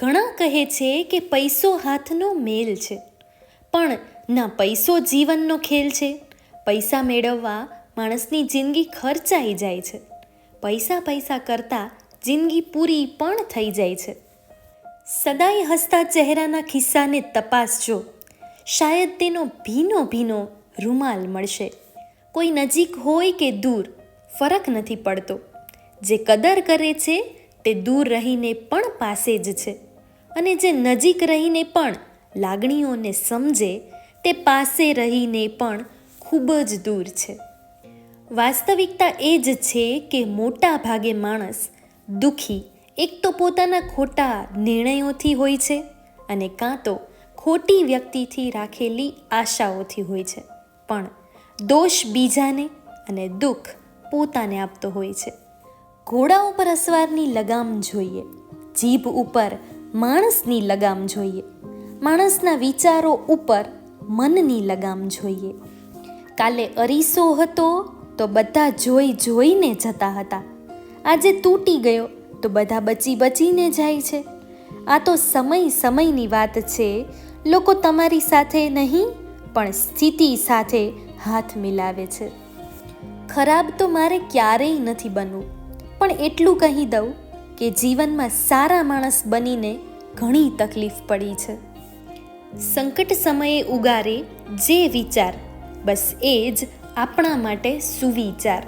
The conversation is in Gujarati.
ઘણા કહે છે કે પૈસો હાથનો મેલ છે. પણ ના, પૈસો જીવનનો ખેલ છે. પૈસા મેળવવા માણસની જિંદગી ખર્ચાઈ જાય છે. પૈસા પૈસા કરતાં જિંદગી પૂરી પણ થઈ જાય છે. સદાય હસતા ચહેરાના ખિસ્સાને તપાસજો શાયદ તેનો ભીનો ભીનો રૂમાલ મળશે. કોઈ નજીક હોય કે દૂર, ફરક નથી પડતો. જે કદર કરે છે, તે દૂર રહીને પણ પાસે જ છે. અને જે નજીક રહીને પણ લાગણીઓને સમજે, તે પાસે રહીને પણ ખૂબ જ દૂર છે. વાસ્તવિકતા એ જ છે કે મોટા ભાગે માણસ દુઃખી એક તો પોતાના ખોટા નિર્ણયોથી હોય છે અને કાં તો ખોટી વ્યક્તિથી રાખેલી આશાઓથી હોય છે. પણ દોષ બીજાને અને દુઃખ પોતાને આપતો હોય છે. ઘોડા ઉપર અસવારની લગામ જોઈએ. જીભ ઉપર માણસની લગામ જોઈએ. માણસના વિચારો ઉપર મનની લગામ જોઈએ. કાલે અરીસો હતો તો બધા જોઈ જોઈને જતા હતા. આજે તૂટી ગયો તો બધા બચી બચીને જાય છે. આ તો સમય સમયની વાત છે. લોકો તમારી સાથે નહીં, પણ સ્થિતિ સાથે હાથ મિલાવે છે. ખરાબ તો મારે ક્યારેય નથી બનવું. પણ એટલું કહી દઉં કે જીવનમાં સારા માણસ બનીને ઘણી તકલીફ પડી છે. સંકટ સમયે ઉગારે જે વિચાર, બસ એ જ આપણા માટે સુવિચાર.